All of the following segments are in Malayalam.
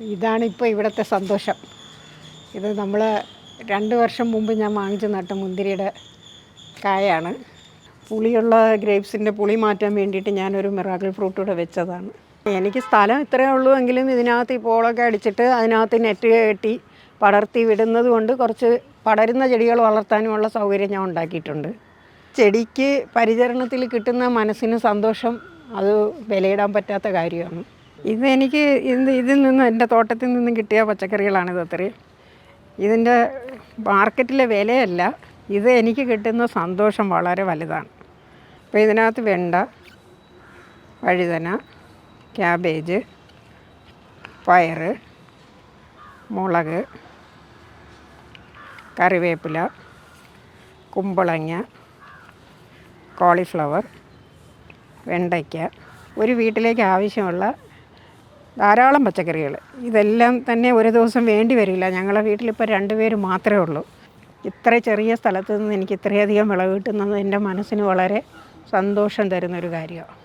ഇതാണ് ഇപ്പോൾ ഇവിടുത്തെ സന്തോഷം. ഇത് നമ്മൾ രണ്ട് വർഷം മുമ്പ് ഞാൻ വാങ്ങിച്ച് നട്ട മുന്തിരിയുടെ കായാണ്. പുളിയുള്ള ഗ്രേപ്സിന്റെ പുളി മാറ്റാൻ വേണ്ടിയിട്ട് ഞാനൊരു മിറാക്കിൾ ഫ്രൂട്ട് കൂടെ വെച്ചതാണ്. എനിക്ക് സ്ഥലം ഇത്രയേ ഉള്ളൂ എങ്കിലും ഇതിനകത്ത് ഈ പോളൊക്കെ അടിച്ചിട്ട് അതിനകത്ത് നെറ്റ് കെട്ടി പടർത്തി വിടുന്നത് കൊണ്ട് കുറച്ച് പടരുന്ന ചെടികൾ വളർത്താനുമുള്ള സൗകര്യം ഞാൻ ഉണ്ടാക്കിയിട്ടുണ്ട്. ചെടിക്ക് പരിചരണത്തിൽ കിട്ടുന്ന മനസ്സിന് സന്തോഷം അത് വിലയിടാൻ പറ്റാത്ത കാര്യമാണ്. ഇത് എനിക്ക് ഇത് ഇതിൽ നിന്ന് എന്റെ തോട്ടത്തിൽ നിന്നും കിട്ടിയ പച്ചക്കറികളാണ് ഇത് അത്രയും. ഇതിന്റെ മാർക്കറ്റിലെ വിലയല്ല ഇത് എനിക്ക് കിട്ടുന്ന സന്തോഷം വളരെ വലുതാണ്. അപ്പോൾ ഇതിനകത്ത് വെണ്ട വഴുതന ക്യാബേജ് പയറ് മുളക് കറിവേപ്പില കുമ്പളങ്ങ കോളിഫ്ലവർ വെണ്ടയ്ക്ക. ഒരു വീട്ടിലേക്ക് ആവശ്യമുള്ള ധാരാളം പച്ചക്കറികൾ ഇതെല്ലാം തന്നെ ഒരു ദിവസം വേണ്ടി വരില്ല. ഞങ്ങളെ വീട്ടിലിപ്പോൾ രണ്ടുപേർ മാത്രമേ ഉള്ളൂ. ഇത്ര ചെറിയ സ്ഥലത്ത് നിന്ന് എനിക്ക് ഇത്രയധികം വിളവ് കിട്ടുന്നത് എന്റെ മനസ്സിന് വളരെ സന്തോഷം തരുന്നൊരു കാര്യമാണ്.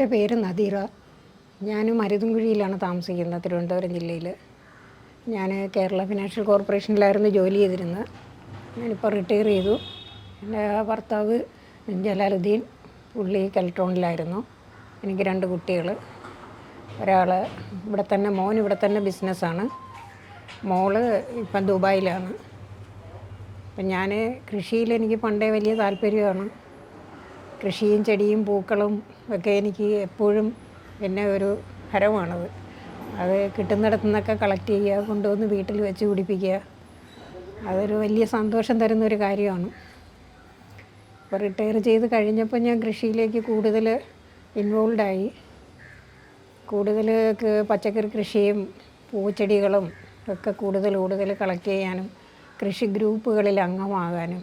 എന്റെ പേര് നദീറ. ഞാൻ മരുതുംകുഴിയിലാണ് താമസിക്കുന്നത് തിരുവനന്തപുരം ജില്ലയിൽ ഞാൻ കേരള ഫിനാൻഷ്യൽ കോർപ്പറേഷനിലായിരുന്നു ജോലി ചെയ്തിരുന്നത്. ഞാനിപ്പോൾ റിട്ടയർ ചെയ്തു. എന്റെ ഭർത്താവ് ജലാലുദ്ദീൻ പുള്ളി കെൽട്രോണിലായിരുന്നു. എനിക്ക് രണ്ട് കുട്ടികൾ ഒരാൾ ഇവിടെ തന്നെ മോൻ ഇവിടെ തന്നെ ബിസിനസ്സാണ്. മോൾ ഇപ്പം ദുബായിലാണ്. അപ്പം ഞാൻ കൃഷിയിൽ എനിക്ക് പണ്ടേ വലിയ താല്പര്യമാണ്. കൃഷിയും ചെടിയും പൂക്കളും ഒക്കെ എനിക്ക് എപ്പോഴും എന്നെ ഒരു ഹരമാണത്. അത് കിട്ടുന്നിടത്തു നിന്നൊക്കെ കളക്ട് ചെയ്യുക കൊണ്ടുവന്ന് വീട്ടിൽ വെച്ച് പിടിപ്പിക്കുക. അതൊരു വലിയ സന്തോഷം തരുന്ന ഒരു കാര്യമാണ്. അപ്പോൾ റിട്ടയർ ചെയ്ത് കഴിഞ്ഞപ്പോൾ ഞാൻ കൃഷിയിലേക്ക് കൂടുതൽ ഇൻവോൾവായി കൂടുതൽ പച്ചക്കറി കൃഷിയും പൂച്ചെടികളും ഒക്കെ കൂടുതൽ കൂടുതൽ കളക്ട് ചെയ്യാനും കൃഷി ഗ്രൂപ്പുകളിൽ അംഗമാകാനും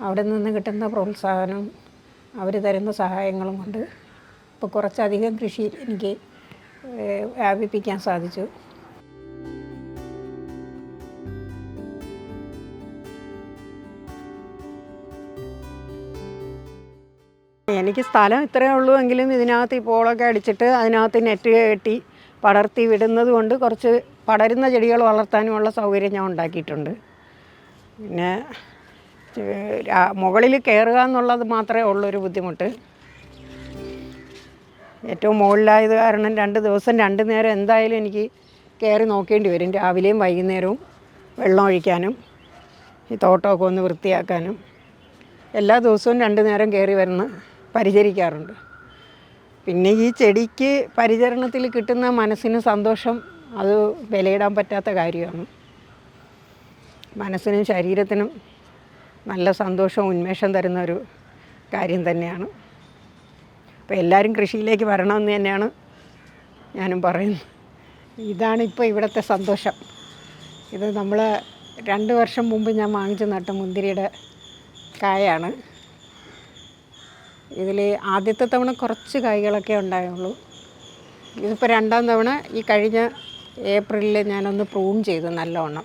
അവിടെ നിന്ന് കിട്ടുന്ന പ്രോത്സാഹനം അവർ തരുന്ന സഹായങ്ങളും കൊണ്ട് ഇപ്പോൾ കുറച്ചധികം കൃഷി എനിക്ക് വ്യാപിപ്പിക്കാൻ സാധിച്ചു. എനിക്ക് സ്ഥലം ഇത്രയേ ഉള്ളൂ എങ്കിലും ഇതിനകത്ത് ഈ പോളൊക്കെ അടിച്ചിട്ട് അതിനകത്ത് നെറ്റ് കെട്ടി പടർത്തി വിടുന്നത് കൊണ്ട് കുറച്ച് പടരുന്ന ചെടികൾ വളർത്താനുമുള്ള സൗകര്യം ഞാൻ ഉണ്ടാക്കിയിട്ടുണ്ട്. പിന്നെ മുകളിൽ കയറുക എന്നുള്ളത് മാത്രമേ ഉള്ളൊരു ബുദ്ധിമുട്ട്. ഏറ്റവും മുകളിലായത് കാരണം രണ്ട് ദിവസം രണ്ട് നേരം എന്തായാലും എനിക്ക് കയറി നോക്കേണ്ടി വരും. രാവിലെയും വൈകുന്നേരവും വെള്ളം ഒഴിക്കാനും ഈ തോട്ടമൊക്കെ ഒന്ന് വൃത്തിയാക്കാനും. എല്ലാ ദിവസവും രണ്ട് നേരം കയറി വരുന്ന പരിചരിക്കാറുണ്ട്. പിന്നെ ഈ ചെടിക്ക് പരിചരണത്തിൽ കിട്ടുന്ന മനസ്സിന് സന്തോഷം അത് വിലയിടാൻ പറ്റാത്ത കാര്യമാണ്. മനസ്സിനും ശരീരത്തിനും നല്ല സന്തോഷവും ഉന്മേഷം തരുന്ന ഒരു കാര്യം തന്നെയാണ്. അപ്പോൾ എല്ലാവരും കൃഷിയിലേക്ക് വരണമെന്ന് തന്നെയാണ് ഞാനും പറയുന്നത്. ഇതാണ് ഇപ്പോൾ ഇവിടുത്തെ സന്തോഷം. ഇത് നമ്മൾ രണ്ട് വർഷം മുമ്പ് ഞാൻ വാങ്ങിച്ച് നട്ട മുന്തിരിയുടെ കായാണ്. ഇതിൽ ആദ്യത്തെ തവണ കുറച്ച് കായ്കളൊക്കെ ഉണ്ടായുള്ളൂ. ഇതിപ്പോൾ രണ്ടാം തവണ ഈ കഴിഞ്ഞ ഏപ്രിലിൽ ഞാനൊന്ന് പ്രൂൺ ചെയ്തു നല്ലവണ്ണം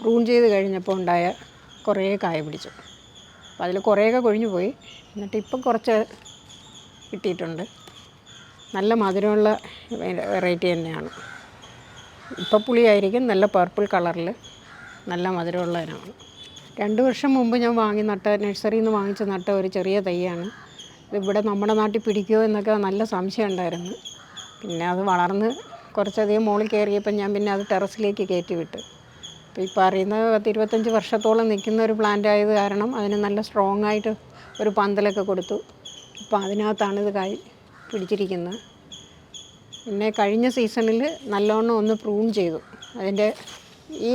പ്രൂൺ ചെയ്ത് കഴിഞ്ഞപ്പോൾ ഉണ്ടായ കുറേ കായ പിടിച്ചു. അപ്പോൾ അതിൽ കുറേയൊക്കെ കൊഴിഞ്ഞു പോയി. എന്നിട്ട് ഇപ്പം കുറച്ച് കിട്ടിയിട്ടുണ്ട്. നല്ല മധുരമുള്ള വെറൈറ്റി തന്നെയാണ്. ഇപ്പം പുളിയായിരിക്കും നല്ല പർപ്പിൾ കളറിൽ നല്ല മധുരമുള്ളതിനാണ് രണ്ട് വർഷം മുമ്പ് ഞാൻ വാങ്ങി നട്ട നഴ്സറിയിൽ നിന്ന് വാങ്ങിച്ച് നട്ട ഒരു ചെറിയ തൈയാണ്. ഇവിടെ നമ്മുടെ നാട്ടിൽ പിടിക്കുമോ എന്നൊക്കെ നല്ല സംശയം ഉണ്ടായിരുന്നു. പിന്നെ അത് വളർന്ന് കുറച്ചധികം മുകളിൽ കയറിയപ്പോൾ ഞാൻ പിന്നെ അത് ടെറസിലേക്ക് കയറ്റി വിട്ടു. അപ്പോൾ ഇപ്പോൾ അറിയുന്ന പത്ത് ഇരുപത്തഞ്ച് വർഷത്തോളം നിൽക്കുന്ന ഒരു പ്ലാന്റ് ആയത് കാരണം അതിന് നല്ല സ്ട്രോങ് ആയിട്ട് ഒരു പന്തലൊക്കെ കൊടുത്തു. അപ്പോൾ അതിനകത്താണ് ഇത് കായ് പിടിച്ചിരിക്കുന്നത്. പിന്നെ കഴിഞ്ഞ സീസണിൽ നല്ലോണം ഒന്ന് പ്രൂൺ ചെയ്തു. അതിന്റെ ഈ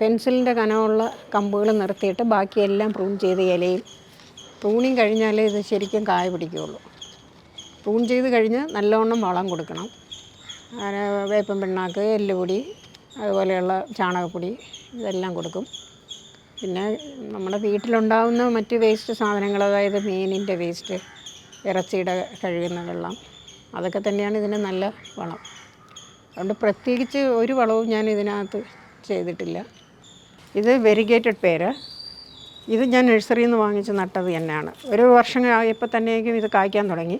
പെൻസിലിന്റെ കനമുള്ള കമ്പുകൾ നിർത്തിയിട്ട് ബാക്കിയെല്ലാം പ്രൂൺ ചെയ്ത് ഇലയും പ്രൂണിങ് കഴിഞ്ഞാലേ ഇത് ശരിക്കും കായ പിടിക്കുകയുള്ളൂ. പ്രൂൺ ചെയ്ത് കഴിഞ്ഞ് നല്ലോണം വളം കൊടുക്കണം. അങ്ങനെ പിണ്ണാക്ക് എല്ലുപൊടി അതുപോലെയുള്ള ചാണകപ്പൊടി ഇതെല്ലാം കൊടുക്കും. പിന്നെ നമ്മുടെ വീട്ടിലുണ്ടാകുന്ന മറ്റ് വേസ്റ്റ് സാധനങ്ങൾ അതായത് മീനിന്റെ വേസ്റ്റ് ഇറച്ചിയുടെ കഴുകുന്ന വെള്ളം. അതൊക്കെ തന്നെയാണ് ഇതിന് നല്ല വളം. അതുകൊണ്ട് പ്രത്യേകിച്ച് ഒരു വളവും ഞാൻ ഇതിനകത്ത് ചെയ്തിട്ടില്ല. ഇത് വെരിഗേറ്റഡ് പേര്. ഇത് ഞാൻ നഴ്സറിയിൽ നിന്ന് വാങ്ങിച്ച് നട്ടത് തന്നെയാണ്. ഒരു വർഷം ആയപ്പോൾ തന്നെയെങ്കിലും ഇത് കായ്ക്കാൻ തുടങ്ങി.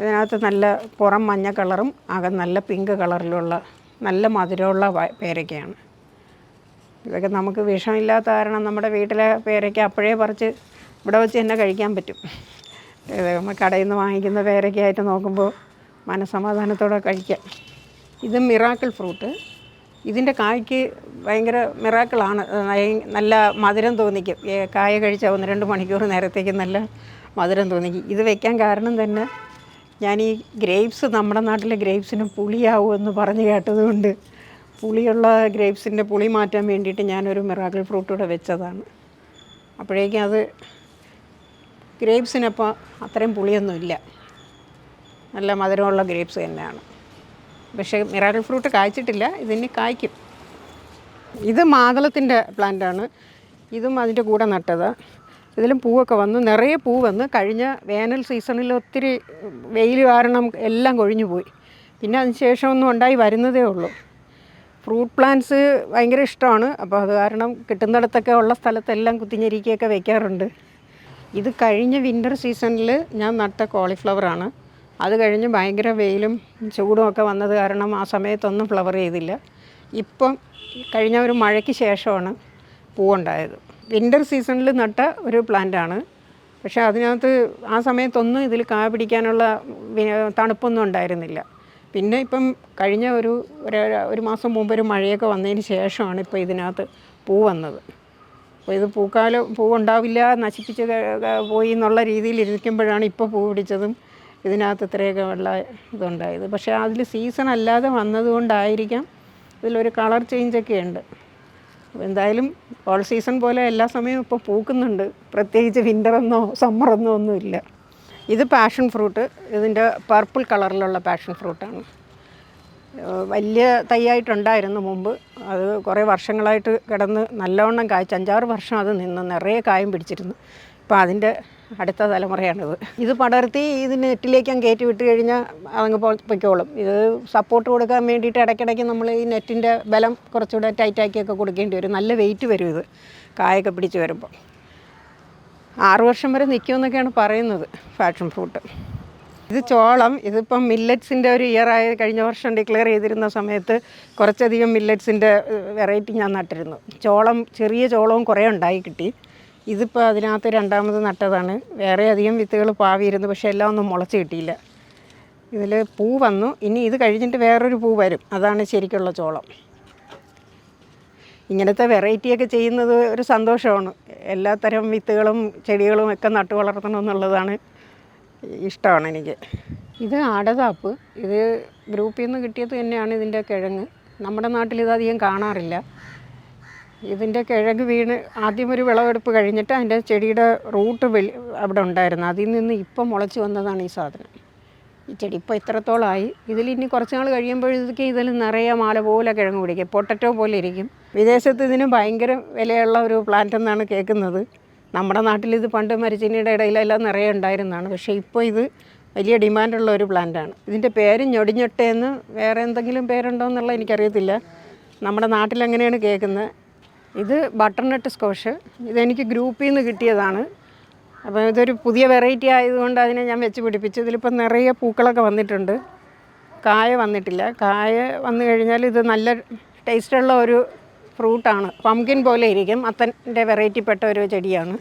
ഇതിനകത്ത് നല്ല പുറം മഞ്ഞ കളറും അകം നല്ല പിങ്ക് കളറിലുള്ള നല്ല മധുരമുള്ള പേരക്കയാണ്. ഇതൊക്കെ നമുക്ക് വിഷമില്ലാത്ത കാരണം നമ്മുടെ വീട്ടിലെ പേരയ്ക്ക അപ്പോഴേ പറിച്ച് ഇവിടെ വെച്ച് തന്നെ കഴിക്കാൻ പറ്റും. കടയിൽ നിന്ന് വാങ്ങിക്കുന്ന പേരക്കായിട്ട് നോക്കുമ്പോൾ മനസമാധാനത്തോടെ കഴിക്കാം. ഇത് മിറാക്കിൾ ഫ്രൂട്ട്. ഇതിന്റെ കായ്ക്ക് ഭയങ്കര മിറാക്കിളാണ്. നല്ല മധുരം തോന്നിക്കും. കായ കഴിച്ച ഒന്ന് രണ്ട് മണിക്കൂർ നേരത്തേക്ക് നല്ല മധുരം തോന്നിക്കും. ഇത് വെക്കാൻ കാരണം തന്നെ ഞാൻ ഈ ഗ്രേപ്സ് നമ്മുടെ നാട്ടിലെ ഗ്രേപ്സിന് പുളിയാവുമെന്ന് പറഞ്ഞ് കേട്ടതുകൊണ്ട് പുളിയുള്ള ഗ്രേപ്സിന്റെ പുളി മാറ്റാൻ വേണ്ടിയിട്ട് ഞാനൊരു മിറാക്കിൾ ഫ്രൂട്ട് കൂടെ വെച്ചതാണ്. അപ്പോഴേക്കും അത് ഗ്രേപ്സിനപ്പോൾ അത്രയും പുളിയൊന്നുമില്ല. നല്ല മധുരമുള്ള ഗ്രേപ്സ് തന്നെയാണ്. പക്ഷേ മിറാക്കിൾ ഫ്രൂട്ട് കായ്ച്ചിട്ടില്ല ഇതിന് കായ്ക്കും. ഇത് മാതളത്തിന്റെ പ്ലാന്റാണ്. ഇതും അതിന്റെ കൂടെ നട്ടത്. ഇതിലും പൂവൊക്കെ വന്നു. നിറയെ പൂ വന്ന്. കഴിഞ്ഞ വേനൽ സീസണിൽ ഒത്തിരി വെയിൽ കാരണം എല്ലാം കൊഴിഞ്ഞു പോയി. പിന്നെ അതിന് ശേഷം ഒന്നും ഉണ്ടായി വരുന്നതേ ഉള്ളൂ. ഫ്രൂട്ട് പ്ലാന്റ്സ് ഭയങ്കര ഇഷ്ടമാണ്. അപ്പോൾ അത് കാരണം കിട്ടുന്നിടത്തൊക്കെ ഉള്ള സ്ഥലത്തെല്ലാം കുത്തിഞ്ഞരിക്കയൊക്കെ വെക്കാറുണ്ട്. ഇത് കഴിഞ്ഞ വിന്റർ സീസണിൽ ഞാൻ നട്ട കോളിഫ്ലവറാണ് അത് കഴിഞ്ഞ് ഭയങ്കര വെയിലും ചൂടും ഒക്കെ വന്നത് കാരണം ആ സമയത്തൊന്നും ഫ്ലവർ ചെയ്തില്ല. ഇപ്പം കഴിഞ്ഞ ഒരു മഴയ്ക്ക് ശേഷമാണ് പൂവുണ്ടായത്. വിന്റർ സീസണിൽ നട്ട ഒരു പ്ലാന്റാണ് പക്ഷേ അതിനകത്ത് ആ സമയത്തൊന്നും ഇതിൽ കാ പിടിക്കാനുള്ള തണുപ്പൊന്നും ഉണ്ടായിരുന്നില്ല. പിന്നെ ഇപ്പം കഴിഞ്ഞ ഒരു ഒരു മാസം മുമ്പ് ഒരു മഴയൊക്കെ വന്നതിന് ശേഷമാണ് ഇപ്പോൾ ഇതിനകത്ത് പൂ വന്നത്. ഇത് പൂക്കാലം പൂവുണ്ടാവില്ല നശിപ്പിച്ച് പോയി എന്നുള്ള രീതിയിൽ ഇരിക്കുമ്പോഴാണ് ഇപ്പോൾ പൂ പിടിച്ചതും ഇതിനകത്ത് ഇത്രയൊക്കെ ഉള്ള ഇതുണ്ടായത്. പക്ഷേ അതിൽ സീസൺ അല്ലാതെ വന്നതുകൊണ്ടായിരിക്കാം ഇതിലൊരു കളർ ചേഞ്ചൊക്കെ ഉണ്ട്. എന്തായാലും ഓൾ സീസൺ പോലെ എല്ലാ സമയവും ഇപ്പോൾ പൂക്കുന്നുണ്ട്. പ്രത്യേകിച്ച് വിന്ററെന്നോ സമ്മറെന്നോ ഒന്നുമില്ല. ഇത് പാഷൻ ഫ്രൂട്ട് ഇതിന്റെ പർപ്പിൾ കളറിലുള്ള പാഷൻ ഫ്രൂട്ടാണ് വലിയ തൈയായിട്ടുണ്ടായിരുന്നു മുമ്പ്. അത് കുറേ വർഷങ്ങളായിട്ട് കിടന്ന് നല്ലവണ്ണം കായ്ച്ച് അഞ്ചാറ് വർഷം അത് നിന്ന് നിറയെ കായം പിടിച്ചിരുന്നു. ഇപ്പോൾ അതിന്റെ അടുത്ത തലമുറയാണിത്. ഇത് പടർത്തി ഇത് നെറ്റിലേക്ക് അങ്ങ് കയറ്റി വിട്ട് കഴിഞ്ഞാൽ അതങ്ങ് പൊയ്ക്കോളും. ഇത് സപ്പോർട്ട് കൊടുക്കാൻ വേണ്ടിയിട്ട് ഇടയ്ക്കിടയ്ക്ക് നമ്മൾ ഈ നെറ്റിന്റെ ബലം കുറച്ചുകൂടെ ടൈറ്റാക്കിയൊക്കെ കൊടുക്കേണ്ടി വരും. നല്ല വെയിറ്റ് വരും ഇത് കായൊക്കെ പിടിച്ച് വരുമ്പോൾ. ആറു വർഷം വരെ നിൽക്കുമെന്നൊക്കെയാണ് പറയുന്നത് ഫാഷൻ ഫ്രൂട്ട് ഇത് ചോളം ഇതിപ്പം മില്ലറ്റ്സിന്റെ ഒരു ഇയർ ആയ കഴിഞ്ഞ വർഷം ഡിക്ലെയർ ചെയ്തിരുന്ന സമയത്ത് കുറച്ചധികം മില്ലറ്റ്സിന്റെ വെറൈറ്റി ഞാൻ നട്ടിരുന്നു. ചോളം ചെറിയ ചോളവും കുറേ ഉണ്ടായി കിട്ടി. ഇതിപ്പോൾ അതിനകത്ത് രണ്ടാമത് നട്ടതാണ്. വേറെ അധികം വിത്തുകൾ പാവിയിരുന്നു പക്ഷേ എല്ലാം ഒന്നും മുളച്ച് കിട്ടിയില്ല. ഇതിൽ പൂ വന്നു. ഇനി ഇത് കഴിഞ്ഞിട്ട് വേറൊരു പൂ വരും. അതാണ് ശരിക്കുള്ള ചോളം. ഇങ്ങനത്തെ വെറൈറ്റിയൊക്കെ ചെയ്യുന്നത് ഒരു സന്തോഷമാണ്. എല്ലാത്തരം വിത്തുകളും ചെടികളും ഒക്കെ നട്ടു വളർത്തണം എന്നുള്ളതാണ് ഇഷ്ടമാണ് എനിക്ക്. ഇത് ആടതാപ്പ്. ഇത് ഗ്രൂപ്പിൽ നിന്ന് കിട്ടിയത് തന്നെയാണ് ഇതിന്റെ കിഴങ്ങ്. നമ്മുടെ നാട്ടിൽ ഇത് അധികം കാണാറില്ല. ഇതിന്റെ കിഴങ്ങ് വീണ് ആദ്യം ഒരു വിളവെടുപ്പ് കഴിഞ്ഞിട്ട് അതിന്റെ ചെടിയുടെ റൂട്ട് വെളി അവിടെ ഉണ്ടായിരുന്നു. അതിൽ നിന്ന് ഇപ്പം മുളച്ച് വന്നതാണ് ഈ സാധനം. ഈ ചെടി ഇപ്പോൾ ഇത്രത്തോളമായി. ഇതിൽ ഇനി കുറച്ച് നാൾ കഴിയുമ്പോഴത്തേക്ക് ഇതിൽ നിറയെ മാല പോലെ കിഴങ്ങ് പിടിക്കും. പൊട്ടറ്റോ പോലെ ഇരിക്കും. വിദേശത്ത് ഇതിന് ഭയങ്കര വിലയുള്ള ഒരു പ്ലാന്റ് എന്നാണ് കേൾക്കുന്നത്. നമ്മുടെ നാട്ടിൽ ഇത് പണ്ട് മരിച്ചിനിയുടെ ഇടയിലെല്ലാം നിറയെ ഉണ്ടായിരുന്നതാണ്. പക്ഷേ ഇപ്പോൾ ഇത് വലിയ ഡിമാൻഡുള്ള ഒരു പ്ലാന്റാണ്. ഇതിന്റെ പേര് ഞൊടിഞ്ഞൊട്ടേന്ന് വേറെ എന്തെങ്കിലും പേരുണ്ടോ എന്നുള്ള എനിക്കറിയത്തില്ല. നമ്മുടെ നാട്ടിൽ അങ്ങനെയാണ് കേൾക്കുന്നത്. ഇത് ബട്ടർനട്ട് സ്കോഷ്. ഇതെനിക്ക് ഗ്രൂപ്പിൽ നിന്ന് കിട്ടിയതാണ്. അപ്പോൾ ഇതൊരു പുതിയ വെറൈറ്റി ആയതുകൊണ്ട് അതിനെ ഞാൻ വെച്ച് പിടിപ്പിച്ചു. ഇതിലിപ്പോൾ നിറയെ പൂക്കളൊക്കെ വന്നിട്ടുണ്ട്. കായ വന്നിട്ടില്ല. കായ വന്നു കഴിഞ്ഞാൽ ഇത് നല്ല ടേസ്റ്റുള്ള ഒരു ഫ്രൂട്ടാണ്. പംകിൻ പോലെ ഇരിക്കും. അത്തന്റെ വെറൈറ്റിപ്പെട്ട ഒരു ചെടിയാണ്.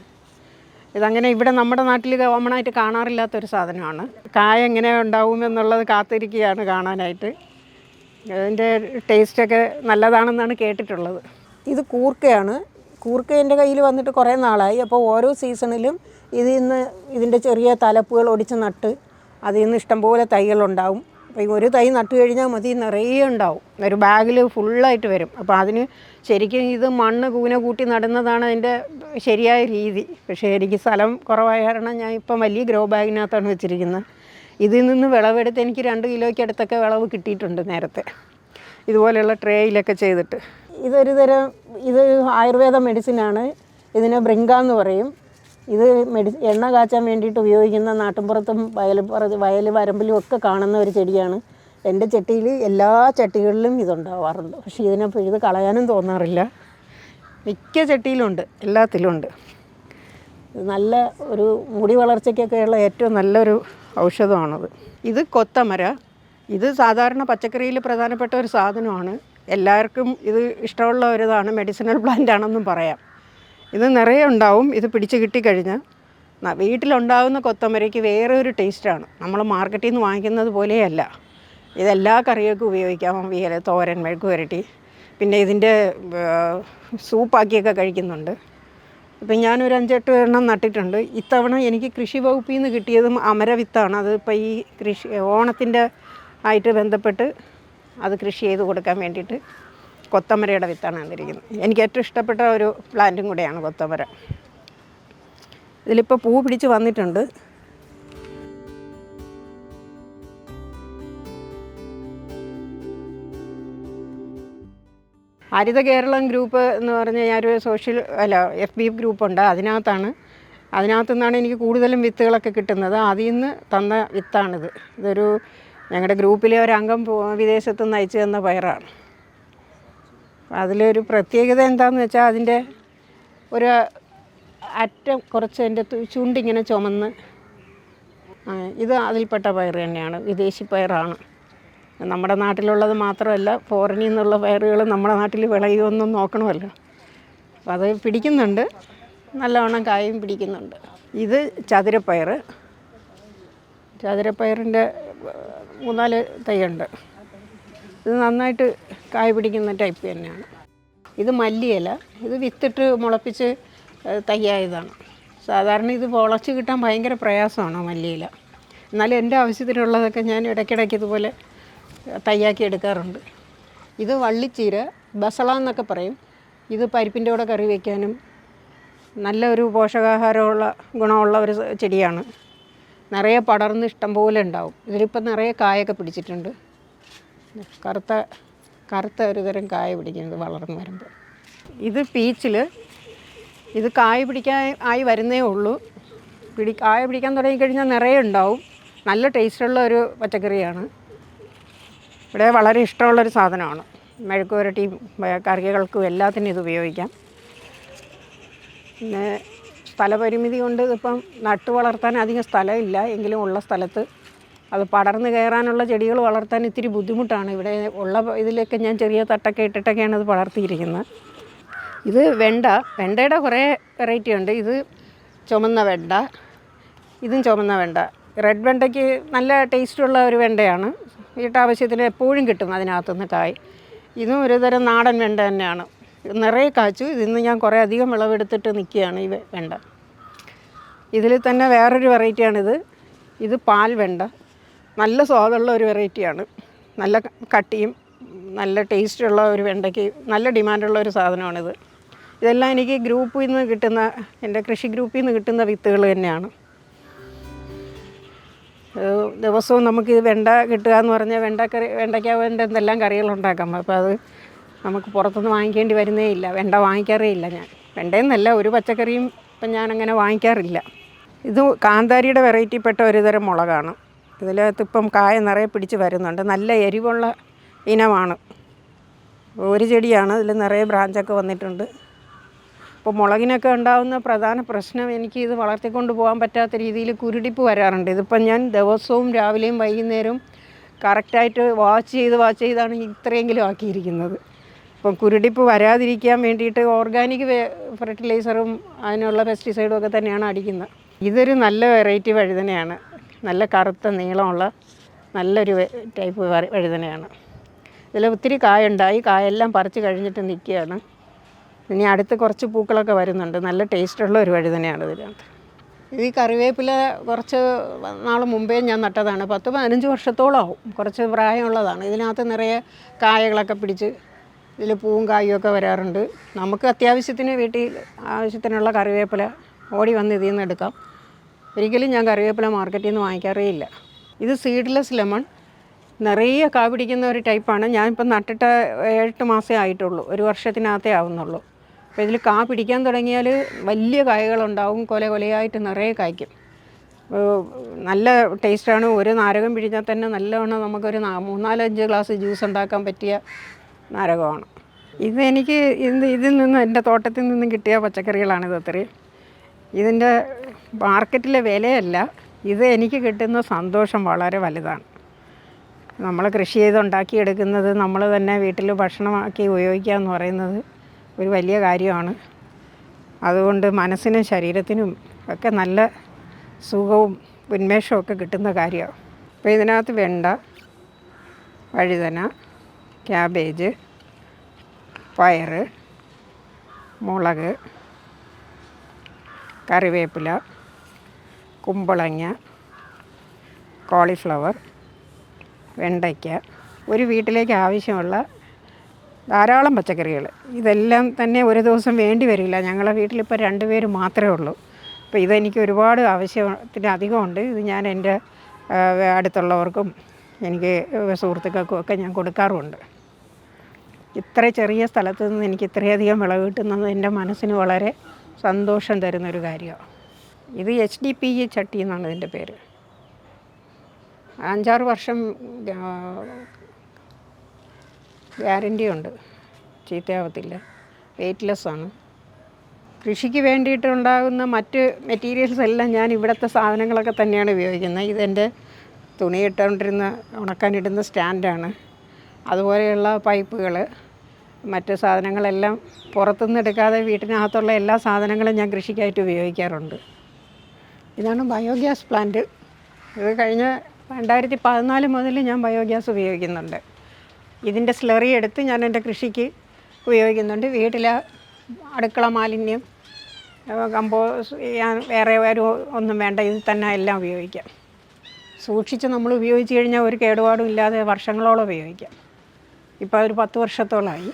ഇതങ്ങനെ ഇവിടെ നമ്മുടെ നാട്ടിൽ കോമണായിട്ട് കാണാറില്ലാത്തൊരു സാധനമാണ്. കായ എങ്ങനെ ഉണ്ടാവുമെന്നുള്ളത് കാത്തിരിക്കുകയാണ് കാണാനായിട്ട്. അതിന്റെ ടേസ്റ്റൊക്കെ നല്ലതാണെന്നാണ് കേട്ടിട്ടുള്ളത്. ഇത് കൂർക്കയാണ്. കൂർക്ക എന്റെ കയ്യിൽ വന്നിട്ട് കുറേ നാളായി. അപ്പോൾ ഓരോ സീസണിലും ഇതിൽ നിന്ന് ഇതിന്റെ ചെറിയ തലപ്പുകൾ ഒടിച്ച് നട്ട് അതിൽ നിന്ന് ഇഷ്ടംപോലെ തൈകളുണ്ടാവും. ഈ ഒരു തൈ നട്ടു കഴിഞ്ഞാൽ മതി നിറയെ ഉണ്ടാവും. ഒരു ബാഗിൽ ഫുള്ളായിട്ട് വരും. അപ്പോൾ അതിന് ശരിക്കും ഇത് മണ്ണ് കൂന കൂട്ടി നടുന്നതാണ് അതിന്റെ ശരിയായ രീതി. പക്ഷേ എനിക്ക് സ്ഥലം കുറവായ കാരണം ഞാൻ ഇപ്പം വലിയ ഗ്രോ ബാഗിനകത്താണ് വെച്ചിരിക്കുന്നത്. ഇതിൽ നിന്ന് വിളവെടുത്ത് എനിക്ക് രണ്ട് കിലോയ്ക്ക് അടുത്തൊക്കെ വിളവ് കിട്ടിയിട്ടുണ്ട് നേരത്തെ. ഇതുപോലെയുള്ള ട്രേയിലൊക്കെ ചെയ്തിട്ട്. ഇതൊരു തരം ഇത് ആയുർവേദ മെഡിസിനാണ്. ഇതിനെ ബ്രിങ്ക എന്ന് പറയും. ഇത് മെഡി എണ്ണ കാച്ചാൻ വേണ്ടിയിട്ട് ഉപയോഗിക്കുന്ന നാട്ടിൻപുറത്തും വയൽ വയൽ വരമ്പിലും ഒക്കെ കാണുന്ന ഒരു ചെടിയാണ്. എന്റെ ചട്ടിയിൽ എല്ലാ ചട്ടികളിലും ഇതുണ്ടാവാറുണ്ട്. പക്ഷെ ഇതിനെ ഇത് കളയാനും തോന്നാറില്ല. മിക്ക ചട്ടിയിലുണ്ട്. എല്ലാത്തിലുമുണ്ട് നല്ല ഒരു മുടി വളർച്ചയ്ക്കൊക്കെയുള്ള ഏറ്റവും നല്ലൊരു ഔഷധമാണത്. ഇത് കൊത്തമര. ഇത് സാധാരണ പച്ചക്കറിയിൽ പ്രധാനപ്പെട്ട ഒരു സാധനമാണ്. എല്ലാവർക്കും ഇത് ഇഷ്ടമുള്ള ഒരു ഇതാണ് മെഡിസിനൽ പ്ലാന്റ് ആണെന്നും പറയാം. ഇത് നിറയെ ഉണ്ടാവും. ഇത് പിടിച്ച് കിട്ടിക്കഴിഞ്ഞാൽ വീട്ടിലുണ്ടാകുന്ന കൊത്തമരയ്ക്ക് വേറെ ഒരു ടേസ്റ്റാണ് നമ്മൾ മാർക്കറ്റിൽ നിന്ന് വാങ്ങിക്കുന്നത് പോലെയല്ല. ഇതെല്ലാ കറികൾക്കും ഉപയോഗിക്കാം. വിയൽ തോരൻ മെഴുക്ക് പുരട്ടി പിന്നെ ഇതിന്റെ സൂപ്പാക്കിയൊക്കെ കഴിക്കുന്നുണ്ട്. ഇപ്പം ഞാനൊരു അഞ്ചെട്ട് എണ്ണം നട്ടിട്ടുണ്ട്. ഇത്തവണ എനിക്ക് കൃഷി വകുപ്പിൽ നിന്ന് കിട്ടിയതും അമരവിത്താണ് അതിപ്പോൾ ഈ കൃഷി ഓണത്തിന്റെ ആയിട്ട് ബന്ധപ്പെട്ട് അത് കൃഷി ചെയ്ത് കൊടുക്കാൻ വേണ്ടിയിട്ട് കൊത്തമരയുടെ വിത്താണ് തന്നിരിക്കുന്നത് എനിക്ക് ഏറ്റവും ഇഷ്ടപ്പെട്ട ഒരു പ്ലാന്റും കൂടെയാണ് കൊത്തമര. ഇതിലിപ്പോൾ പൂ പിടിച്ച് വന്നിട്ടുണ്ട്. ഹരിത കേരളം ഗ്രൂപ്പ് എന്ന് പറഞ്ഞ് ഞാനൊരു സോഷ്യൽ അല്ല എഫ് ബി ഗ്രൂപ്പുണ്ട്. അതിനകത്താണ്. അതിനകത്തു നിന്നാണ് എനിക്ക് കൂടുതലും വിത്തുകളൊക്കെ കിട്ടുന്നത്. അതിൽ നിന്ന് തന്ന വിത്താണിത്. ഇതൊരു ഞങ്ങളുടെ ഗ്രൂപ്പിലെ ഒരു അംഗം വിദേശത്തുനിന്ന് വിദേശത്ത് നിന്ന് അയച്ചു തന്ന പയറാണ്. അതിലൊരു പ്രത്യേകത എന്താണെന്ന് വെച്ചാൽ അതിന്റെ ഒരു അറ്റം കുറച്ച് അതിന്റെ ചുണ്ടിങ്ങനെ ചുമന്ന് ഇത് അതിൽപ്പെട്ട പയർ തന്നെയാണ് വിദേശി പയറാണ്. നമ്മുടെ നാട്ടിലുള്ളത് മാത്രമല്ല ഫോറിനിൽ നിന്നുള്ള പയറുകൾ നമ്മുടെ നാട്ടിൽ വിളയുമെന്നും നോക്കണമല്ലോ. അപ്പം അത് പിടിക്കുന്നുണ്ട്. നല്ലവണ്ണം കായും പിടിക്കുന്നുണ്ട്. ഇത് ചതുരപ്പയർ ചതുരപ്പയറിന്റെ മൂന്നാൽ തൈയുണ്ട് ഇത് നന്നായിട്ട് കായ പിടിക്കുന്ന ടൈപ്പ് തന്നെയാണ്. ഇത് മല്ലിയില. ഇത് വിത്തിട്ട് മുളപ്പിച്ച് തയ്യായതാണ്. സാധാരണ ഇത് മുളച്ച് കിട്ടാൻ ഭയങ്കര പ്രയാസമാണ് മല്ലിയില. എന്നാലും എന്റെ ആവശ്യത്തിനുള്ളതൊക്കെ ഞാൻ ഇടയ്ക്കിടയ്ക്ക് ഇതുപോലെ തയ്യാക്കി എടുക്കാറുണ്ട്. ഇത് വള്ളിച്ചീര ബസള എന്നൊക്കെ പറയും. ഇത് പരിപ്പിന്റെ കൂടെ കറി വയ്ക്കാനും നല്ലൊരു പോഷകാഹാരമുള്ള ഗുണമുള്ള ഒരു ചെടിയാണ്. നിറയെ പടർന്ന് ഇഷ്ടം പോലെ ഉണ്ടാവും. ഇതിലിപ്പോൾ നിറയെ കായൊക്കെ പിടിച്ചിട്ടുണ്ട്. കറുത്ത കറുത്ത ഒരു തരം കായ പിടിക്കുന്നത് വളർന്നു വരുമ്പോൾ. ഇത് പീച്ചിൽ ഇത് കായ പിടിക്കാൻ ആയി വരുന്നേ ഉള്ളൂ. പിടി കായ പിടിക്കാൻ തുടങ്ങിക്കഴിഞ്ഞാൽ നിറയെ ഉണ്ടാവും. നല്ല ടേസ്റ്റുള്ള ഒരു പച്ചക്കറിയാണ്. ഇവിടെ വളരെ ഇഷ്ടമുള്ളൊരു സാധനമാണ്. മെഴുക്ക് പുരട്ടിയും വ- കറികൾക്കും എല്ലാത്തിനും ഇത് ഉപയോഗിക്കാം. പിന്നെ സ്ഥലപരിമിതി കൊണ്ട് ഇതിപ്പം നട്ടു വളർത്താൻ അധികം സ്ഥലമില്ല. എങ്കിലും ഉള്ള സ്ഥലത്ത് അത് പടർന്നു കയറാനുള്ള ചെടികൾ വളർത്താൻ ഇത്തിരി ബുദ്ധിമുട്ടാണ്. ഇവിടെ ഉള്ള ഇതിലൊക്കെ ഞാൻ ചെറിയ തട്ടൊക്കെ ഇട്ടിട്ടൊക്കെയാണ് അത് വളർത്തിയിരിക്കുന്നത്. ഇത് വെണ്ട വെണ്ടയുടെ കുറേ വെറൈറ്റി ഉണ്ട്. ഇത് ചുമന്ന വെണ്ട ഇതും ചുമന്ന വെണ്ട. റെഡ് വെണ്ടയ്ക്ക് നല്ല ടേസ്റ്റുള്ള ഒരു വെണ്ടയാണ്. വീട്ടാവശ്യത്തിന് എപ്പോഴും കിട്ടും അതിനകത്തുനിന്ന് കായ്. ഇതും ഒരു തരം നാടൻ വെണ്ട തന്നെയാണ്. നിറയെ കാച്ചു. ഇതിന്ന് ഞാൻ കുറേ അധികം വിളവെടുത്തിട്ട് നിൽക്കുകയാണ് ഈ വെണ്ട. ഇതിൽ തന്നെ വേറൊരു വെറൈറ്റിയാണിത് ഇത് പാൽ വെണ്ട. നല്ല സ്വാദുള്ള ഒരു വെറൈറ്റിയാണ്. നല്ല കട്ടിയും നല്ല ടേസ്റ്റുള്ള ഒരു വെണ്ടയ്ക്ക് നല്ല ഡിമാൻഡുള്ള ഒരു സാധനമാണിത്. ഇതെല്ലാം എനിക്ക് ഗ്രൂപ്പിൽ നിന്ന് കിട്ടുന്ന എന്റെ കൃഷി ഗ്രൂപ്പിൽ നിന്ന് കിട്ടുന്ന വിത്തുകൾ തന്നെയാണ്. ദിവസവും നമുക്ക് ഈ വെണ്ട കിട്ടുക എന്ന് പറഞ്ഞാൽ വെണ്ടക്കറി വെണ്ടയ്ക്ക വേണ്ട എന്തെല്ലാം കറികളുണ്ടാക്കാം അപ്പോൾ അത് നമുക്ക് പുറത്തുനിന്ന് വാങ്ങിക്കേണ്ടി വരുന്നേ ഇല്ല. വെണ്ട വാങ്ങിക്കാറേ ഇല്ല ഞാൻ. വെണ്ടയെന്നല്ല ഒരു പച്ചക്കറിയും ഇപ്പം ഞാനങ്ങനെ വാങ്ങിക്കാറില്ല. ഇത് കാന്താരിയുടെ വെറൈറ്റിപ്പെട്ട ഒരുതരം മുളകാണ്. ഇതിനകത്ത് ഇപ്പം കായ നിറയെ പിടിച്ച് വരുന്നുണ്ട്. നല്ല എരിവുള്ള ഇനമാണ്. ഒരു ചെടിയാണ്. ഇതിൽ നിറയെ ബ്രാഞ്ചൊക്കെ വന്നിട്ടുണ്ട്. അപ്പോൾ മുളകിനൊക്കെ ഉണ്ടാകുന്ന പ്രധാന പ്രശ്നം എനിക്ക് ഇത് വളർത്തിക്കൊണ്ട് പോകാൻ പറ്റാത്ത രീതിയിൽ കുരുടിപ്പ് വരാറുണ്ട്. ഇതിപ്പം ഞാൻ ദിവസവും രാവിലെയും വൈകുന്നേരവും കറക്റ്റായിട്ട് വാച്ച് ചെയ്ത് വാച്ച് ചെയ്താണ് ഇത്രയെങ്കിലും ആക്കിയിരിക്കുന്നത്. അപ്പം കുരുടിപ്പ് വരാതിരിക്കാൻ വേണ്ടിയിട്ട് ഓർഗാനിക് ഫെർട്ടിലൈസറും അതിനുള്ള പെസ്റ്റിസൈഡും ഒക്കെ തന്നെയാണ് അടിക്കുന്നത്. ഇതൊരു നല്ല വെറൈറ്റി വഴുതനയാണ്. നല്ല കറുത്ത നീളമുള്ള നല്ലൊരു ടൈപ്പ് വഴുതനയാണ്. ഇതിൽ ഒത്തിരി കായുണ്ടായി കായെല്ലാം പറിച്ച് കഴിഞ്ഞിട്ട് നിൽക്കുകയാണ്. ഇനി അടുത്ത് കുറച്ച് പൂക്കളൊക്കെ വരുന്നുണ്ട്. നല്ല ടേസ്റ്റുള്ള ഒരു വഴുതനയാണ് ഇതിനകത്ത്. ഈ കറിവേപ്പില കുറച്ച് നാൾ മുമ്പേ ഞാൻ നട്ടതാണ്. പത്ത് പതിനഞ്ച് വർഷത്തോളം ആവും കുറച്ച് പ്രായമുള്ളതാണ്. ഇതിനകത്ത് നിറയെ കായകളൊക്കെ പിടിച്ച് ഇതിൽ പൂവും കായും ഒക്കെ വരാറുണ്ട്. നമുക്ക് അത്യാവശ്യത്തിന് വീട്ടിൽ ആവശ്യത്തിനുള്ള കറിവേപ്പില ഓടി വന്ന് ഇതിൽ നിന്ന് എടുക്കാം. ഒരിക്കലും ഞാൻ കറിവേപ്പില മാർക്കറ്റിൽ നിന്ന് വാങ്ങിക്കാറേ ഇല്ല ഇത് സീഡ്ലെസ് ലെമൺ നിറയെ കാപിടിക്കുന്ന ഒരു ടൈപ്പാണ് ഞാനിപ്പോൾ നട്ടിട്ട് എട്ട് മാസമേ ആയിട്ടുള്ളൂ. ഒരു വർഷത്തിനകത്തേ ആവുന്നുള്ളൂ. അപ്പോൾ ഇതിൽ കാ പിടിക്കാൻ തുടങ്ങിയാൽ വലിയ കായകളുണ്ടാവും കൊല കൊലയായിട്ട് നിറയെ കായ്ക്കും. നല്ല ടേസ്റ്റാണ് ഒരു നാരകം പിഴിഞ്ഞാൽ തന്നെ നല്ലവണ്ണം നമുക്കൊരു മൂന്നാലഞ്ച് ഗ്ലാസ് ജ്യൂസ് ഉണ്ടാക്കാൻ പറ്റിയ നാരകമാണ്. ഇത് എനിക്ക് ഇത് ഇതിൽ നിന്ന് എന്റെ തോട്ടത്തിൽ നിന്നും കിട്ടിയ പച്ചക്കറികളാണ് ഇത് അത്രയും. ഇതിന്റെ മാർക്കറ്റിലെ വിലയല്ല ഇത് എനിക്ക് കിട്ടുന്ന സന്തോഷം വളരെ വലുതാണ്. നമ്മൾ കൃഷി ചെയ്ത് ഉണ്ടാക്കിയെടുക്കുന്നത് നമ്മൾ തന്നെ വീട്ടിൽ ഭക്ഷണമാക്കി ഉപയോഗിക്കുക എന്ന് പറയുന്നത് ഒരു വലിയ കാര്യമാണ്. അതുകൊണ്ട് മനസ്സിനും ശരീരത്തിനും ഒക്കെ നല്ല സുഖവും ഉന്മേഷവും ഒക്കെ കിട്ടുന്ന കാര്യമാണ്. അപ്പോൾ ഇതിനകത്ത് വെണ്ട വഴുതന ക്യാബേജ് പയറ് മുളക് കറിവേപ്പില കുമ്പളങ്ങ കോളിഫ്ലവർ വെണ്ടയ്ക്ക ഒരു വീട്ടിലേക്ക് ആവശ്യമുള്ള ധാരാളം പച്ചക്കറികൾ. ഇതെല്ലാം തന്നെ ഒരു ദിവസം വേണ്ടി വരില്ല. ഞങ്ങളെ വീട്ടിലിപ്പോൾ രണ്ട് പേര് മാത്രമേ ഉള്ളൂ. അപ്പോൾ ഇതെനിക്ക് ഒരുപാട് ആവശ്യത്തിന് അധികമുണ്ട്. ഇത് ഞാൻ എന്റെ അടുത്തുള്ളവർക്കും എനിക്ക് സുഹൃത്തുക്കൾക്കും ഒക്കെ ഞാൻ കൊടുക്കാറുമുണ്ട്. ഇത്ര ചെറിയ സ്ഥലത്ത് നിന്ന് എനിക്ക് ഇത്രയധികം വിളവ് കിട്ടുന്നത് എന്റെ മനസ്സിന് വളരെ സന്തോഷം തരുന്നൊരു കാര്യമാണ്. ഇത് എച്ച് ഡി പി ഇ ചട്ടി എന്നാണ് ഇതിന്റെ പേര്. അഞ്ചാറ് വർഷം ഗ്യാരന്റി ഉണ്ട്. ചീത്തയാവത്തില്ല. വെയ്റ്റ്ലെസ് ആണ്. കൃഷിക്ക് വേണ്ടിയിട്ടുണ്ടാകുന്ന മറ്റ് മെറ്റീരിയൽസ് എല്ലാം ഞാൻ ഇവിടുത്തെ സാധനങ്ങളൊക്കെ തന്നെയാണ് ഉപയോഗിക്കുന്നത്. ഇതെന്റെ തുണി ഇട്ടുകൊണ്ടിരുന്ന ഉണക്കാനിടുന്ന സ്റ്റാൻഡാണ് അതുപോലെയുള്ള പൈപ്പുകൾ മറ്റ് സാധനങ്ങളെല്ലാം പുറത്തുനിന്ന് എടുക്കാതെ വീട്ടിനകത്തുള്ള എല്ലാ സാധനങ്ങളും ഞാൻ കൃഷിക്കായിട്ട് ഉപയോഗിക്കാറുണ്ട്. ഇതാണ് ബയോഗ്യാസ് പ്ലാന്റ്. ഇത് കഴിഞ്ഞ രണ്ടായിരത്തി പതിനാല് മുതൽ ഞാൻ ബയോഗ്യാസ് ഉപയോഗിക്കുന്നുണ്ട്. ഇതിന്റെ സ്ലറി എടുത്ത് ഞാൻ എന്റെ കൃഷിക്ക് ഉപയോഗിക്കുന്നുണ്ട്. വീട്ടിലെ അടുക്കള മാലിന്യം കമ്പോസ് ചെയ്യാൻ വേറെ ഒരു ഒന്നും വേണ്ട ഇത് തന്നെ എല്ലാം ഉപയോഗിക്കാം. സൂക്ഷിച്ച് നമ്മൾ ഉപയോഗിച്ച് കഴിഞ്ഞാൽ ഒരു കേടുപാടും ഇല്ലാതെ വർഷങ്ങളോളം ഉപയോഗിക്കാം. ഇപ്പോൾ ഒരു പത്ത് വർഷത്തോളമായി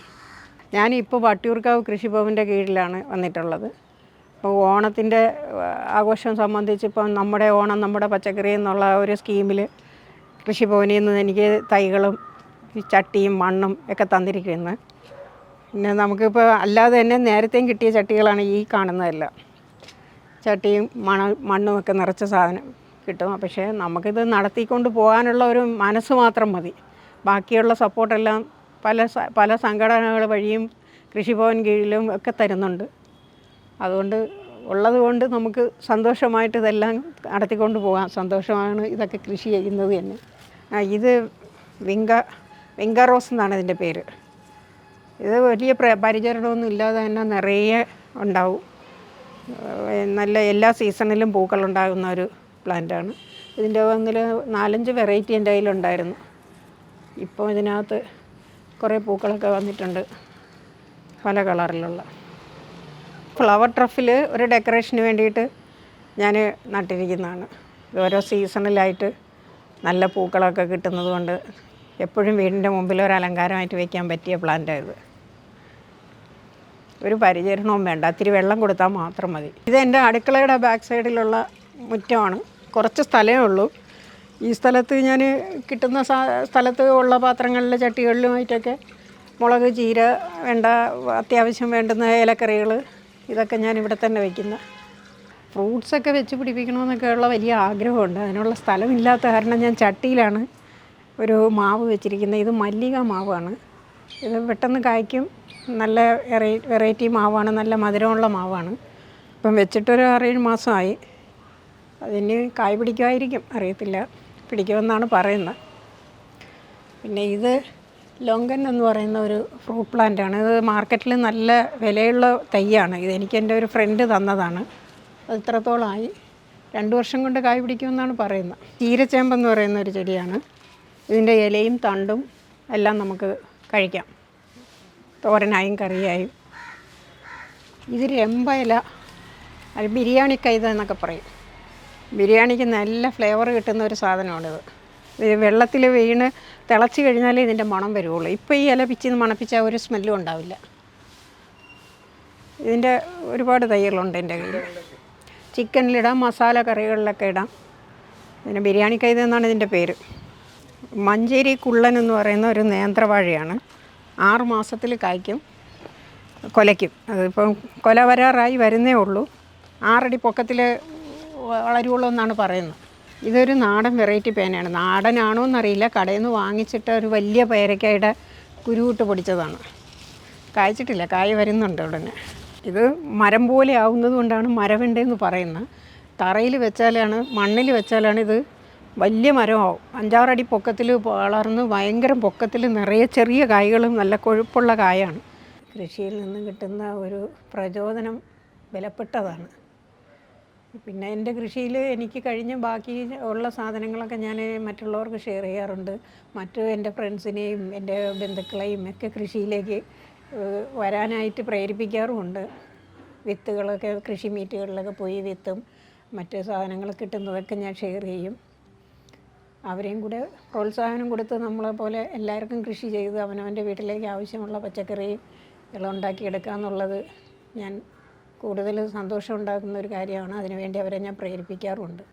ഞാനിപ്പോൾ വട്ടിയൂർക്കാവ് കൃഷിഭവന്റെ കീഴിലാണ് വന്നിട്ടുള്ളത്. അപ്പോൾ ഓണത്തിന്റെ ആഘോഷം സംബന്ധിച്ച് ഇപ്പം നമ്മുടെ ഓണം നമ്മുടെ പച്ചക്കറി എന്നുള്ള ഒരു സ്കീമിൽ കൃഷിഭവനിൽ നിന്ന് എനിക്ക് തൈകളും ചട്ടിയും മണ്ണും ഒക്കെ തന്നിരിക്കുന്നത്. പിന്നെ നമുക്കിപ്പോൾ അല്ലാതെ തന്നെ നേരത്തെയും കിട്ടിയ ചട്ടികളാണ് ഈ കാണുന്നതെല്ലാം. ചട്ടിയും മണ മണ്ണും ഒക്കെ നിറച്ച സാധനം കിട്ടും. പക്ഷേ നമുക്കിത് നടത്തിക്കൊണ്ട് പോകാനുള്ള ഒരു മനസ്സ് മാത്രം മതി. ബാക്കിയുള്ള സപ്പോർട്ടെല്ലാം പല പല സംഘടനകൾ വഴിയും കൃഷിഭവൻ കീഴിലും ഒക്കെ തരുന്നുണ്ട്. അതുകൊണ്ട് ഉള്ളത് കൊണ്ട് നമുക്ക് സന്തോഷമായിട്ട് ഇതെല്ലാം നടത്തിക്കൊണ്ട് പോകാം. സന്തോഷമാണ് ഇതൊക്കെ കൃഷി ചെയ്യുന്നത് തന്നെ. ഇത് വിങ്ക വിങ്ക റോസ് എന്നാണ് ഇതിന്റെ പേര്. ഇത് വലിയ പ്ര പരിചരണമൊന്നും ഇല്ലാതെ തന്നെ നിറയെ ഉണ്ടാവും. നല്ല എല്ലാ സീസണിലും പൂക്കളുണ്ടാകുന്ന ഒരു പ്ലാന്റാണ്. ഇതിന്റെ ഒന്നിൽ നാലഞ്ച് വെറൈറ്റി എന്റെ കയ്യിലുണ്ടായിരുന്നു. ഇപ്പോൾ ഇതിനകത്ത് കുറേ പൂക്കളൊക്കെ വന്നിട്ടുണ്ട് പല കളറിലുള്ള. ഫ്ലവർ ട്രഫിൽ ഒരു ഡെക്കറേഷന് വേണ്ടിയിട്ട് ഞാൻ നട്ടിരിക്കുന്നതാണ്. ഓരോ സീസണിലായിട്ട് നല്ല പൂക്കളൊക്കെ കിട്ടുന്നത് കൊണ്ട് എപ്പോഴും വീടിന്റെ മുമ്പിൽ ഒരു അലങ്കാരമായിട്ട് വയ്ക്കാൻ പറ്റിയ പ്ലാന്റാണ് ഇത്. ഒരു പരിചരണവും വേണ്ട ഇത്തിരി വെള്ളം കൊടുത്താൽ മാത്രം മതി. ഇത് എന്റെ അടുക്കളയുടെ ബാക്ക് സൈഡിലുള്ള മുറ്റമാണ് കുറച്ച് സ്ഥലമേ ഉള്ളൂ. ഈ സ്ഥലത്ത് ഞാൻ കിട്ടുന്ന സ്ഥലത്ത് ഉള്ള പാത്രങ്ങളിലെ ചട്ടികളിലുമായിട്ടൊക്കെ മുളക് ചീര വേണ്ട അത്യാവശ്യം വേണ്ടുന്ന ഏലക്കറികൾ ഇതൊക്കെ ഞാൻ ഇവിടെ തന്നെ വയ്ക്കുന്ന ഫ്രൂട്ട്സൊക്കെ വെച്ച് പിടിപ്പിക്കണമെന്നൊക്കെ ഉള്ള വലിയ ആഗ്രഹമുണ്ട്. അതിനുള്ള സ്ഥലമില്ലാത്ത കാരണം ഞാൻ ചട്ടിയിലാണ് ഒരു മാവ് വെച്ചിരിക്കുന്നത്. ഇത് മല്ലിക മാവാണ്. ഇത് പെട്ടെന്ന് കായ്ക്കും. നല്ല വെറൈറ്റി മാവാണ്. നല്ല മധുരമുള്ള മാവാണ്. ഇപ്പം വെച്ചിട്ടൊരു ആറേഴ് മാസമായി. അതിന് കായ് പിടിക്കുമായിരിക്കും. അറിയത്തില്ല. പിടിക്കുമെന്നാണ് പറയുന്നത്. പിന്നെ ഇത് ലോങ്കൻ എന്ന് പറയുന്ന ഒരു ഫ്രൂട്ട് പ്ലാന്റ് ആണ്. ഇത് മാർക്കറ്റിൽ നല്ല വിലയുള്ള തൈയാണ്. ഇത് എനിക്ക് എന്റെ ഒരു ഫ്രണ്ട് തന്നതാണ്. അത് ഇത്രത്തോളമായി. രണ്ട് വർഷം കൊണ്ട് കായ് പിടിക്കുമെന്നാണ് പറയുന്നത്. ചീരച്ചേമ്പെന്ന് പറയുന്ന ഒരു ചെടിയാണ്. ഇതിന്റെ ഇലയും തണ്ടും എല്ലാം നമുക്ക് കഴിക്കാം. തോരനായും കറിയായും. ഇത് രമ്പ ഇല അത് ബിരിയാണി കൈത എന്നൊക്കെ പറയും. ബിരിയാണിക്ക് നല്ല ഫ്ലേവർ കിട്ടുന്ന ഒരു സാധനമാണിത്. വെള്ളത്തിൽ വീണ് തിളച്ച് കഴിഞ്ഞാലേ ഇതിന്റെ മണം വരുള്ളൂ ഇപ്പോൾ ഈ ഇല പിച്ചിന്ന് മണപ്പിച്ചാൽ ഒരു സ്മെല്ലും ഉണ്ടാവില്ല. ഇതിന്റെ ഒരുപാട് തൈകളുണ്ട് എന്റെ കയ്യിൽ ചിക്കനിലിടാം മസാല കറികളിലൊക്കെ ഇടാം. പിന്നെ ബിരിയാണി കൈത എന്നാണ് ഇതിന്റെ പേര്. മഞ്ചേരി കുള്ളൻ എന്ന് പറയുന്ന ഒരു നേന്ത്രവാഴയാണ്. ആറ് മാസത്തിൽ കായ്ക്കും കൊലയ്ക്കും. അതിപ്പം കൊല വരാറായി വരുന്നേ ഉള്ളൂ. ആറടി പൊക്കത്തിൽ വളരുള്ളൂ എന്നാണ് പറയുന്നത്. ഇതൊരു നാടൻ വെറൈറ്റി പേനയാണ്. നാടനാണോ എന്നറിയില്ല. കടയിൽ നിന്ന് വാങ്ങിച്ചിട്ട് ഒരു വലിയ പേരയ്ക്കയുടെ കുരുവിട്ട് പൊടിച്ചതാണ്. കായ്ച്ചിട്ടില്ല. കായ് വരുന്നുണ്ട് ഉടനെ. ഇത് മരം പോലെ ആവുന്നത് കൊണ്ടാണ് മരവിണ്ടെന്ന് പറയുന്നത്. തറയിൽ വെച്ചാലാണ് മണ്ണിൽ വെച്ചാലാണ് ഇത് വലിയ മരമാവും. അഞ്ചാറടി പൊക്കത്തിൽ വളർന്ന് ഭയങ്കര പൊക്കത്തിൽ നിറയെ ചെറിയ കായ്കളും നല്ല കൊഴുപ്പുള്ള കായാണ്. കൃഷിയിൽ നിന്നും കിട്ടുന്ന ഒരു പ്രചോദനം വിലപ്പെട്ടതാണ്. പിന്നെ എന്റെ കൃഷിയിൽ എനിക്ക് കഴിഞ്ഞ ബാക്കി ഉള്ള സാധനങ്ങളൊക്കെ ഞാൻ മറ്റുള്ളവർക്ക് ഷെയർ ചെയ്യാറുണ്ട്. മറ്റു എന്റെ ഫ്രണ്ട്സിനെയും എന്റെ ബന്ധുക്കളെയും ഒക്കെ കൃഷിയിലേക്ക് വരാനായിട്ട് പ്രേരിപ്പിക്കാറുമുണ്ട്. വിത്തുകളൊക്കെ കൃഷി മീറ്റുകളിലൊക്കെ പോയി വിത്തും മറ്റ് സാധനങ്ങൾ കിട്ടുന്നതൊക്കെ ഞാൻ ഷെയർ ചെയ്യും. അവരെയും കൂടെ പ്രോത്സാഹനം കൊടുത്ത് നമ്മളെ പോലെ എല്ലാവർക്കും കൃഷി ചെയ്ത് അവനവന്റെ വീട്ടിലേക്ക് ആവശ്യമുള്ള പച്ചക്കറി ഉണ്ടാക്കിയെടുക്കുക എന്നുള്ളത് ഞാൻ കൂടുതൽ സന്തോഷം ഉണ്ടാക്കുന്ന ഒരു കാര്യമാണ്. അതിനുവേണ്ടി അവരെ ഞാൻ പ്രേരിപ്പിക്കാറുമുണ്ട്